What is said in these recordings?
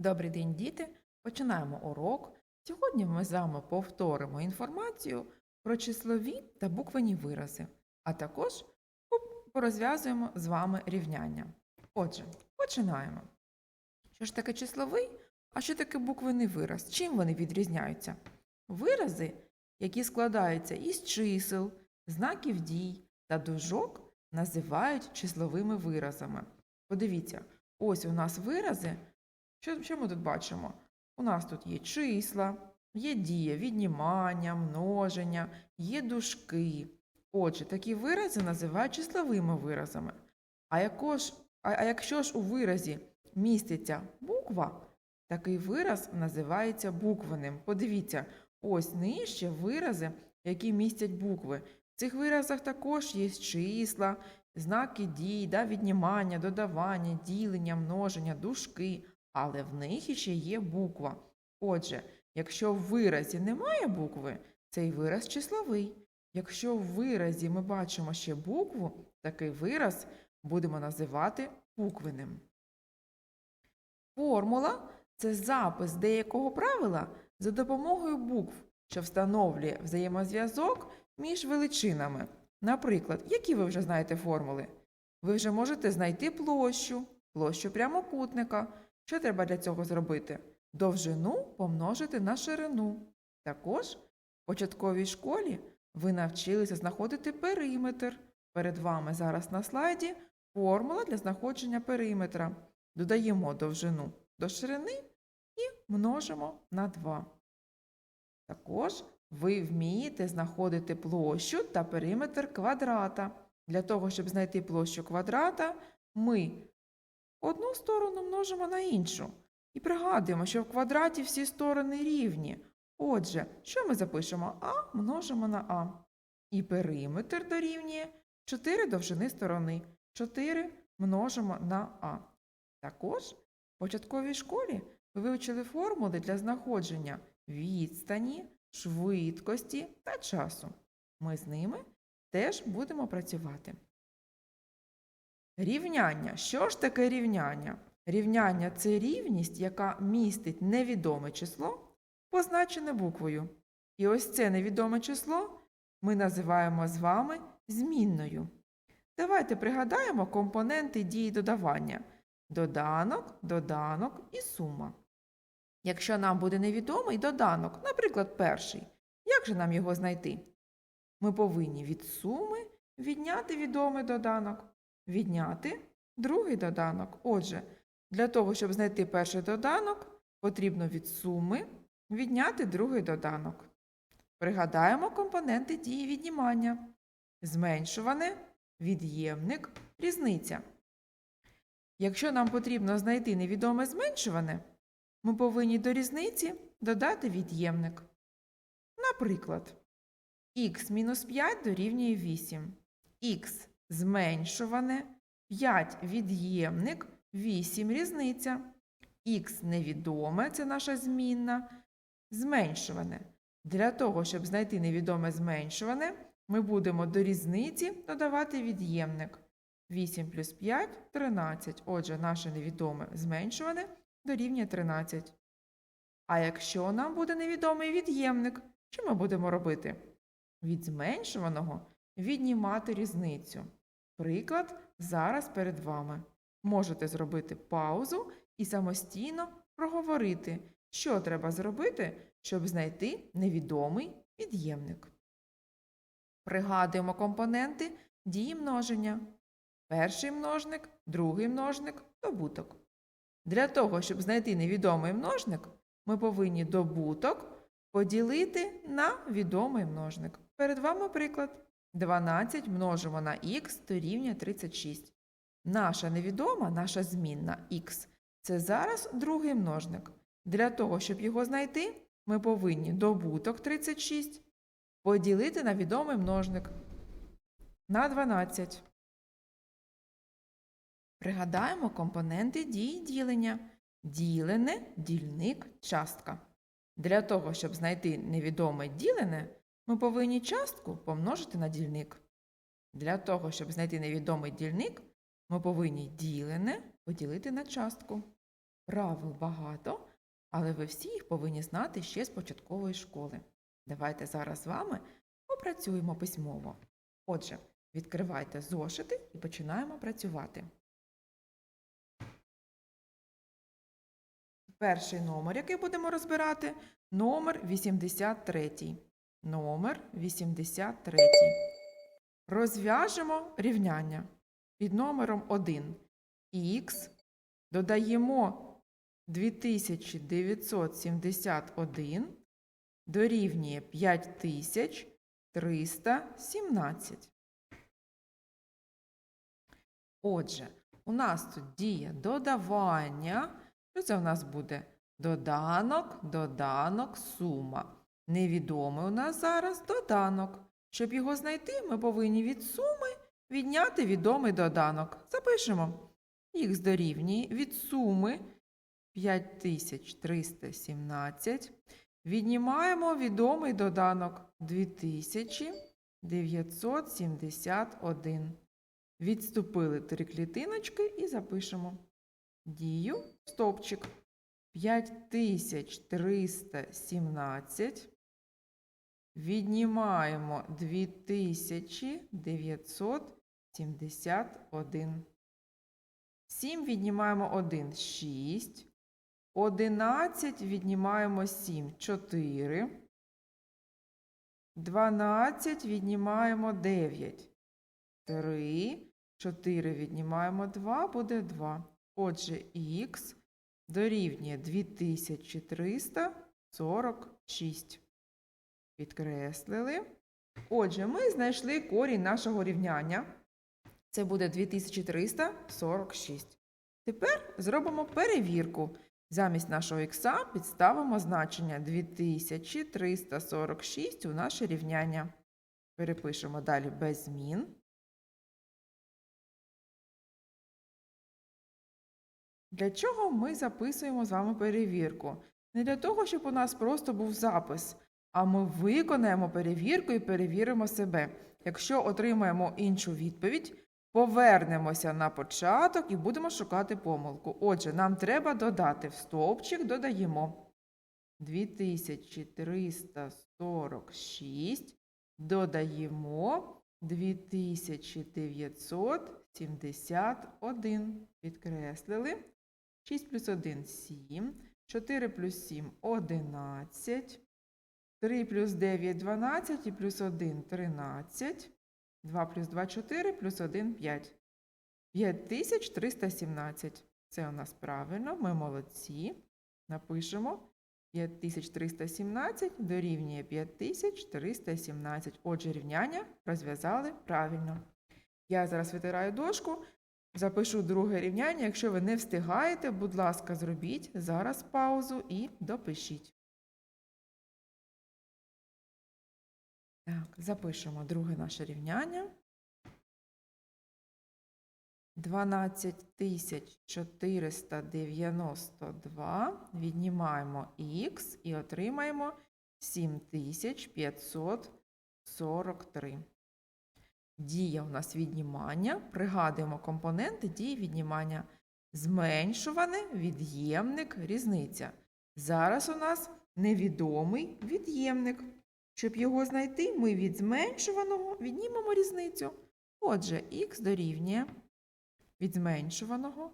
Добрий день, діти! Починаємо урок. Сьогодні ми з вами повторимо інформацію про числові та буквені вирази, а також порозв'язуємо з вами рівняння. Отже, починаємо. Що ж таке числовий, а що таке буквений вираз? Чим вони відрізняються? Вирази, які складаються із чисел, знаків дій та дужок, називають числовими виразами. Подивіться, ось у нас вирази. Що, що ми тут бачимо? У нас тут є числа, є дія віднімання, множення, є дужки. Отже, такі вирази називають числовими виразами. А, яко ж, а, а якщо ж у виразі міститься буква, такий вираз називається буквеним. Подивіться, ось нижче вирази, які містять букви. В цих виразах також є числа, знаки дій, да, віднімання, додавання, ділення, множення, дужки, але в них іще є буква. Отже, якщо в виразі немає букви, цей вираз числовий. Якщо в виразі ми бачимо ще букву, такий вираз будемо називати буквеним. Формула це запис деякого правила за допомогою букв, що встановлює взаємозв'язок між величинами. Наприклад, які ви вже знаєте формули? Ви вже можете знайти площу, площу прямокутника. Що треба для цього зробити? Довжину помножити на ширину. Також в початковій школі ви навчилися знаходити периметр. Перед вами зараз на слайді формула для знаходження периметра. Додаємо довжину до ширини і множимо на 2. Також ви вмієте знаходити площу та периметр квадрата. Для того, щоб знайти площу квадрата, ми одну сторону множимо на іншу. І пригадуємо, що в квадраті всі сторони рівні. Отже, що ми запишемо? А множимо на А. І периметр дорівнює 4 довжини сторони. 4 множимо на А. Також в початковій школі ви вивчили формули для знаходження відстані, швидкості та часу. Ми з ними теж будемо працювати. Рівняння. Що ж таке рівняння? Рівняння це рівність, яка містить невідоме число, позначене буквою. І ось це невідоме число ми називаємо з вами змінною. Давайте пригадаємо компоненти дії додавання: доданок, доданок і сума. Якщо нам буде невідомий доданок, наприклад, перший, як же нам його знайти? Ми повинні від суми відняти відомий доданок, відняти другий доданок. Отже, для того, щоб знайти перший доданок, потрібно від суми відняти другий доданок. Пригадаємо компоненти дії віднімання. Зменшуване, від'ємник, різниця. Якщо нам потрібно знайти невідоме зменшуване, ми повинні до різниці додати від'ємник. Наприклад, х мінус 5 дорівнює 8. х зменшуване, 5 від'ємник, 8 різниця. х невідоме це наша змінна. Зменшуване. Для того, щоб знайти невідоме зменшуване, ми будемо до різниці додавати від'ємник. 8 плюс 5 13. Отже, наше невідоме зменшуване дорівнює 13. А якщо нам буде невідомий від'ємник, що ми будемо робити? Від зменшуваного віднімати різницю. Приклад зараз перед вами. Можете зробити паузу і самостійно проговорити, що треба зробити, щоб знайти невідомий від'ємник. Пригадуємо компоненти дії множення. Перший множник, другий множник, добуток. Для того, щоб знайти невідомий множник, ми повинні добуток поділити на відомий множник. Перед вами приклад. 12 множимо на х дорівнює 36. Наша невідома, наша змінна х це зараз другий множник. Для того, щоб його знайти, ми повинні добуток 36 поділити на відомий множник на 12. Пригадаємо компоненти дії ділення. Ділене, дільник, частка. Для того, щоб знайти невідоме ділене, ми повинні частку помножити на дільник. Для того, щоб знайти невідомий дільник, ми повинні ділене поділити на частку. Правил багато, але ви всі їх повинні знати ще з початкової школи. Давайте зараз з вами попрацюємо письмово. Отже, відкривайте зошити і починаємо працювати. Перший номер, який будемо розбирати, номер 83. Номер 83. Розв'яжемо рівняння під номером 1. Х додаємо 2971 дорівнює 5317. Отже, у нас тут діє додавання. Що це у нас буде? Доданок, доданок, сума. Невідомий у нас зараз доданок. Щоб його знайти, ми повинні від суми відняти відомий доданок. Запишемо. Х дорівнює від суми 5317. Віднімаємо відомий доданок 2971. Відступили три клітиночки і запишемо. Дію стовпчик 5317. Віднімаємо 2971. 7 віднімаємо 1 6. 11 віднімаємо 7 4. 12 віднімаємо 9 3. 4 віднімаємо 2, буде 2. Отже, х дорівнює 2346. Підкреслили. Отже, ми знайшли корінь нашого рівняння. Це буде 2346. Тепер зробимо перевірку. Замість нашого х підставимо значення 2346 у наше рівняння. Перепишемо далі без змін. Для чого ми записуємо з вами перевірку? Не для того, щоб у нас просто був запис, а ми виконаємо перевірку і перевіримо себе. Якщо отримаємо іншу відповідь, повернемося на початок і будемо шукати помилку. Отже, нам треба додати в стовпчик, додаємо 2346, додаємо 2971. Підкреслили. 6 плюс 1 – 7, 4 плюс 7 – 11, 3 плюс 9 – 12 і плюс 1 – 13, 2 плюс 2 – 4, плюс 1 – 5. 5317. Це у нас правильно, ми молодці. Напишемо 5317 дорівнює 5317. Отже, рівняння розв'язали правильно. Я зараз витираю дошку. Запишу друге рівняння. Якщо ви не встигаєте, будь ласка, зробіть зараз паузу і допишіть. Так, запишемо друге наше рівняння. 12492 віднімаємо х і отримаємо 7543. Дія у нас віднімання. Пригадуємо компоненти дії віднімання. Зменшуване, від'ємник, різниця. Зараз у нас невідомий від'ємник. Щоб його знайти, ми від зменшуваного віднімемо різницю. Отже, х дорівнює від зменшуваного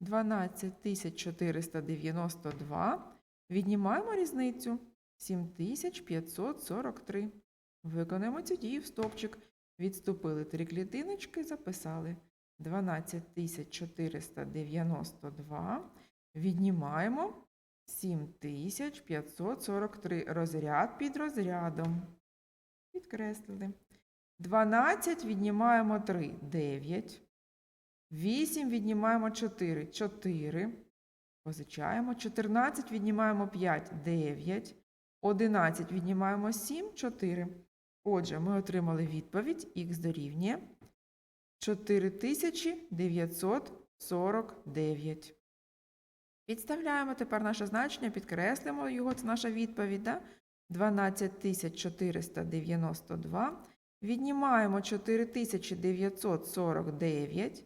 12492. Віднімаємо різницю 7543. Виконаємо цю дію в стовпчик. Відступили три клітиночки, записали 12492. Віднімаємо 7543. Розряд під розрядом. Підкреслили. 12 віднімаємо 3 9. 8 віднімаємо 4 4. Позичаємо. 14 віднімаємо 5 9. 11 віднімаємо 7 4. Отже, ми отримали відповідь х дорівнює 4949. Підставляємо тепер наше значення, підкреслимо його, це наша відповідь. Да? 12492. Віднімаємо 4949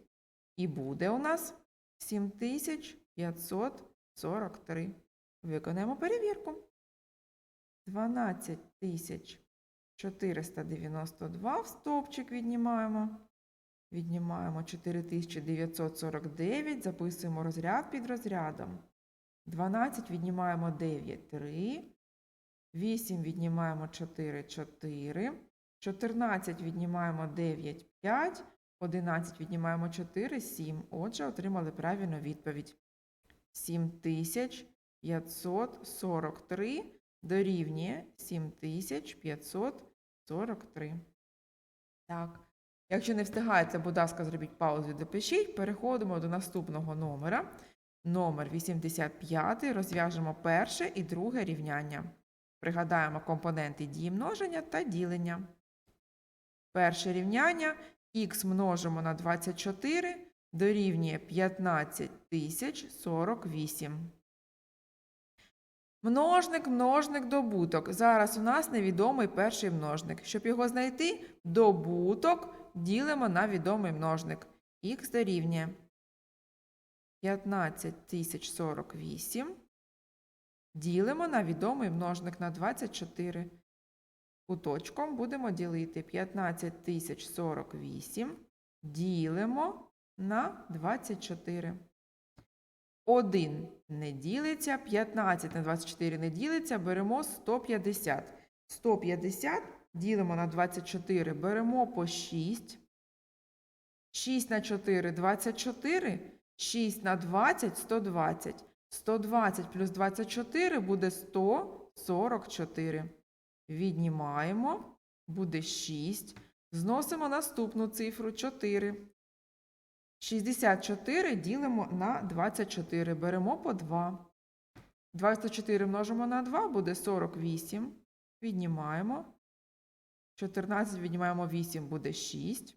і буде у нас 7543. Виконаємо перевірку. 12 492 в стовпчик віднімаємо. Віднімаємо 4949, записуємо розряд під розрядом. 12 віднімаємо 9, 3. 8 віднімаємо 4, 4. 14 віднімаємо 9, 5. 11 віднімаємо 4, 7. Отже, отримали правильну відповідь. 7543 дорівнює 7543. Так. Якщо не встигаєте, будь ласка, зробіть паузу і допишіть. Переходимо до наступного номера. Номер 85. Розв'яжемо перше і друге рівняння. Пригадаємо компоненти дії множення та ділення. Перше рівняння х множимо на 24 дорівнює 15048. Множник, множник, добуток. Зараз у нас невідомий перший множник. Щоб його знайти, добуток ділимо на відомий множник. Х дорівнює 15048. Ділимо на відомий множник на 24. Куточком будемо ділити 15048. Ділимо на 24. 1 не ділиться, 15 на 24 не ділиться, беремо 150. 150 ділимо на 24, беремо по 6. 6 на 4 – 24, 6 на 20 – 120. 120 плюс 24 буде 144. Віднімаємо, буде 6. Зносимо наступну цифру 4. 64 ділимо на 24. Беремо по 2. 24 множимо на 2 буде 48. Віднімаємо. 14 віднімаємо 8 буде 6.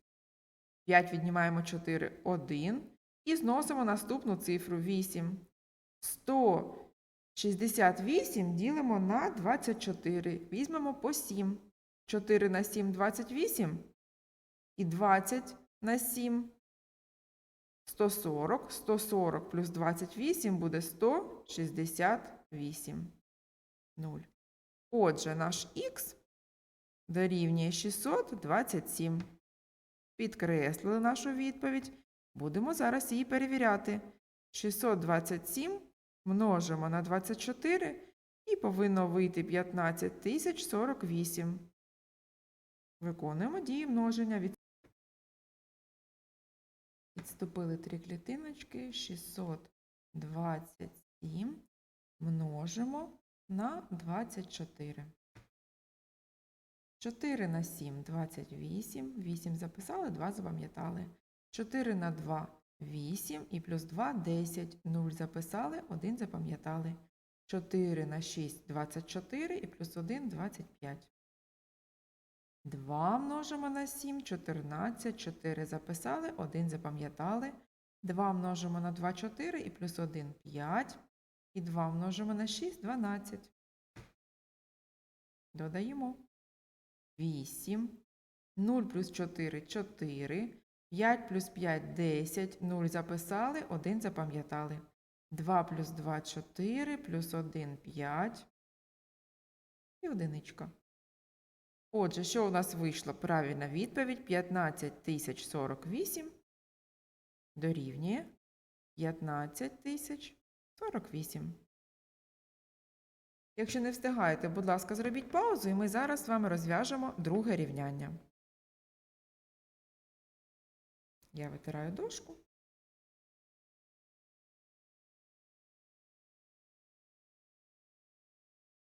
5 віднімаємо 4 1. І зносимо наступну цифру 8. 168 ділимо на 24. Візьмемо по 7. 4 на 7 – 28. І 20 на 7 140. 140 плюс 28 буде 168. 0. Отже, наш х дорівнює 627. Підкреслили нашу відповідь. Будемо зараз її перевіряти. 627 множимо на 24 і повинно вийти 15048. Виконуємо дії множення. Від... Відступили три клітиночки. 627 множимо на 24. 4 на 7 – 28. 8 записали, 2 запам'ятали. 4 на 2 – 8 і плюс 2 – 10. 0 записали, 1 запам'ятали. 4 на 6 – 24 і плюс 1 – 25. 2 множимо на 7 – 14. 4 записали, 1 запам'ятали. 2 множимо на 2 – 4 і плюс 1 – 5. І 2 множимо на 6 – 12. Додаємо. 8. 0 плюс 4 – 4. 5 плюс 5 – 10. 0 записали, 1 запам'ятали. 2 плюс 2 – 4, плюс 1 – 5. І одиничка. Отже, що у нас вийшло? Правильна відповідь 15048 дорівнює 15048. Якщо не встигаєте, будь ласка, зробіть паузу, і ми зараз з вами розв'яжемо друге рівняння. Я витираю дошку.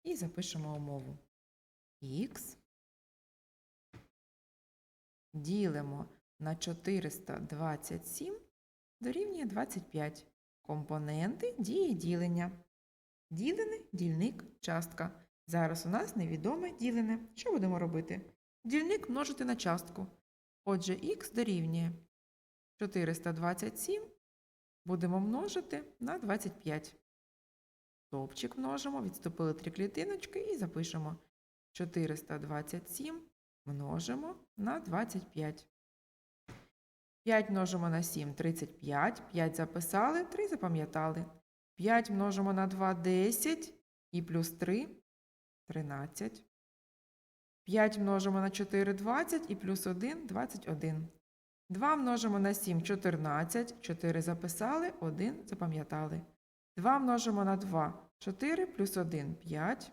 І запишемо умову. Х ділимо на 427 дорівнює 25. Компоненти дії ділення. Ділене, дільник, частка. Зараз у нас невідоме ділене. Що будемо робити? Дільник множити на частку. Отже, х дорівнює 427 будемо множити на 25. Стовпчик множимо, відступили три клітиночки і запишемо 427 множимо на 25. 5 множимо на 7 – 35. 5 записали, 3 запам'ятали. 5 множимо на 2 – 10 і плюс 3 – 13. 5 множимо на 4 – 20 і плюс 1 – 21. 2 множимо на 7 – 14. 4 записали, 1 запам'ятали. 2 множимо на 2 – 4 плюс 1 – 5.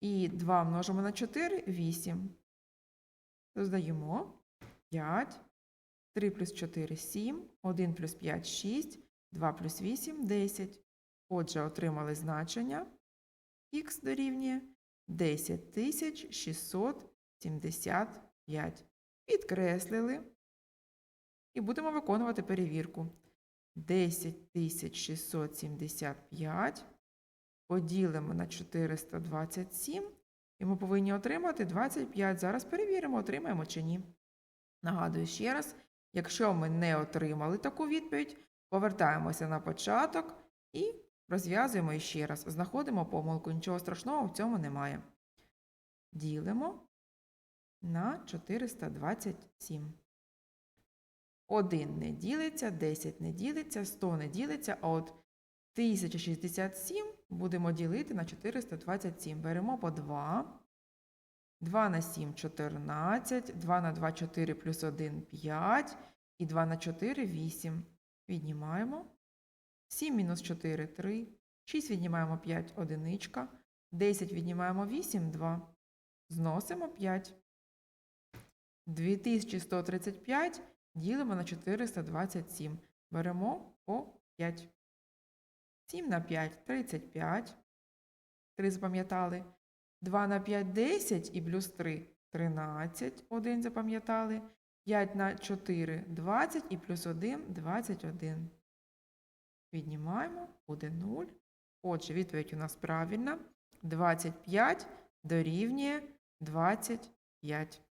І 2 множимо на 4 – 8. Додаємо 5. 3 плюс 4 – 7. 1 плюс 5 – 6. 2 плюс 8 – 10. Отже, отримали значення. Х дорівнює 10 675. Підкреслили. І будемо виконувати перевірку. 10 675 поділимо на 427, і ми повинні отримати 25. Зараз перевіримо, отримаємо чи ні. Нагадую ще раз, якщо ми не отримали таку відповідь, повертаємося на початок і розв'язуємо іще раз. Знаходимо помилку, нічого страшного в цьому немає. Ділимо на 427. 1 не ділиться, 10 не ділиться, 100 не ділиться, а от 1067 будемо ділити на 427. Беремо по 2. 2 на 7 – 14, 2 на 2 – 4 плюс 1 – 5, і 2 на 4 – 8. Віднімаємо. 7 мінус 4 – 3, 6 віднімаємо 5 – одиничка, 10 віднімаємо 8 – 2. Зносимо 5. 2135 ділимо на 427. Беремо по 5. 7 на 5 – 35. 3 запам'ятали. 2 на 5 – 10 і плюс 3 – 13. 1 запам'ятали. 5 на 4 – 20 і плюс 1 – 21. Віднімаємо, буде 0. Отже, відповідь у нас правильна. 25 дорівнює 25.